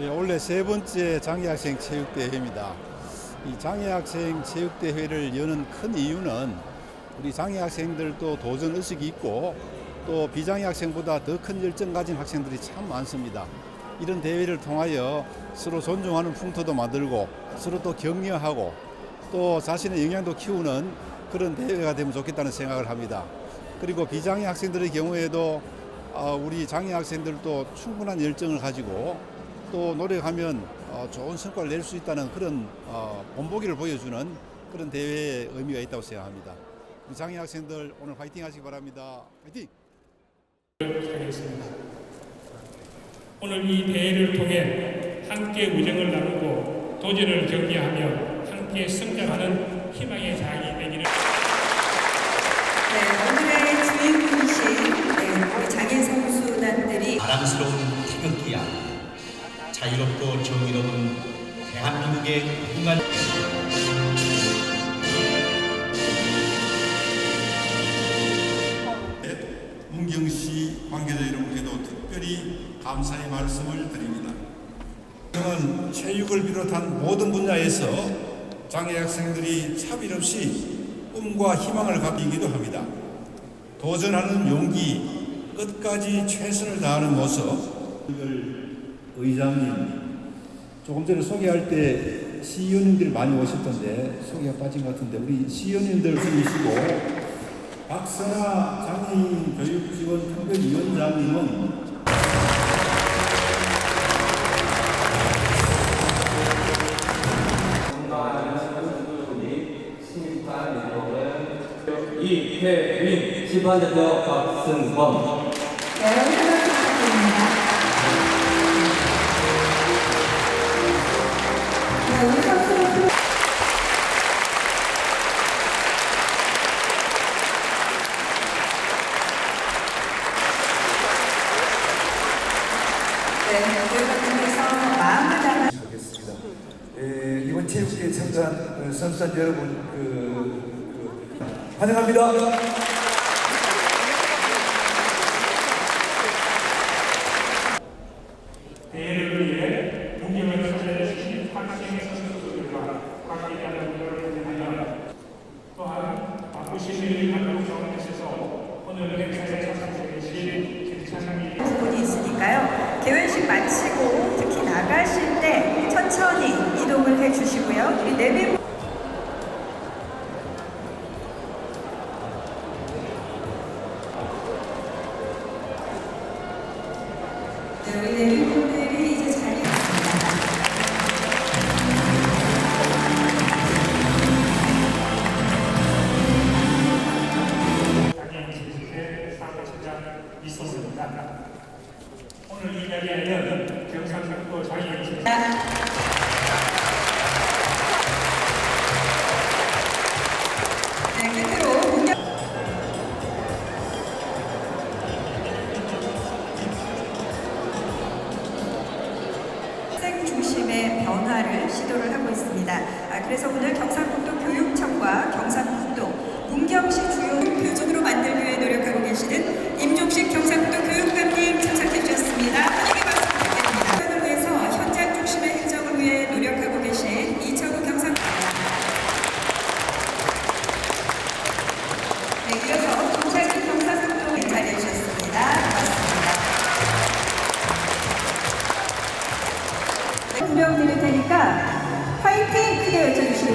예, 올해 세 번째 장애학생 체육대회입니다. 이 장애학생 체육대회를 여는 큰 이유는 우리 장애학생들도 도전 의식이 있고 또 비장애학생보다 더 큰 열정 가진 학생들이 참 많습니다. 이런 대회를 통하여 서로 존중하는 풍토도 만들고 서로 또 격려하고 또 자신의 역량도 키우는 그런 대회가 되면 좋겠다는 생각을 합니다. 그리고 비장애 학생들의 경우에도 아, 우리 장애 학생들도 충분한 열정을 가지고 또 노력하면 어, 좋은 성과를 낼 수 있다는 그런 어, 본보기를 보여주는 그런 대회의 의미가 있다고 생각합니다. 장애 학생들 오늘 화이팅 하시기 바랍니다. 화이팅! 하겠습니다. 오늘 이 대회를 통해 함께 우정을 나누고 도전을 격려하며 함께 성장하는 희망의 장이 되기를 네, 오늘의 주인공이신 네, 우리 장애 선수단들이 자랑스러운 태극기야 자유롭고 정의로운 대한민국의 훌륭한 문경시 관계자 여러분께도 특별히 감사의 말씀을 드립니다. 저는 체육을 비롯한 모든 분야에서 장애 학생들이 차별 없이 꿈과 희망을 가지기도 합니다. 도전하는 용기, 끝까지 최선을 다하는 모습. 의장님, 조금 전에 소개할 때 시의원님들이 많이 오셨던데 소개가 빠진 것 같은데 우리 시의원님들 분이시고 박선아 장애인 교육지원 특별위원장님은 이혜민 심판대표 박승범 네, 여러분. 에, 이번 체육대회 참가한 어, 선수단 여러분 그, 그, 환영합니다. 대회를 위해 무기를 선사해주신 학생 선수들과 관계자들 여러분을 위하여 또한 바쁘신 일 활동 가운데서 오늘 행사에 참석해 주신 김찬미 부분이 있으니까요. 개회식 마치고 나가실 때 천천히 이동을 해 주시고요. 우리 내비 네, 우리 내비분들 중심의. 아, 그래서 오늘 경상북도 교육청과 경상북도 문경시 주요 표준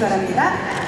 바랍니다.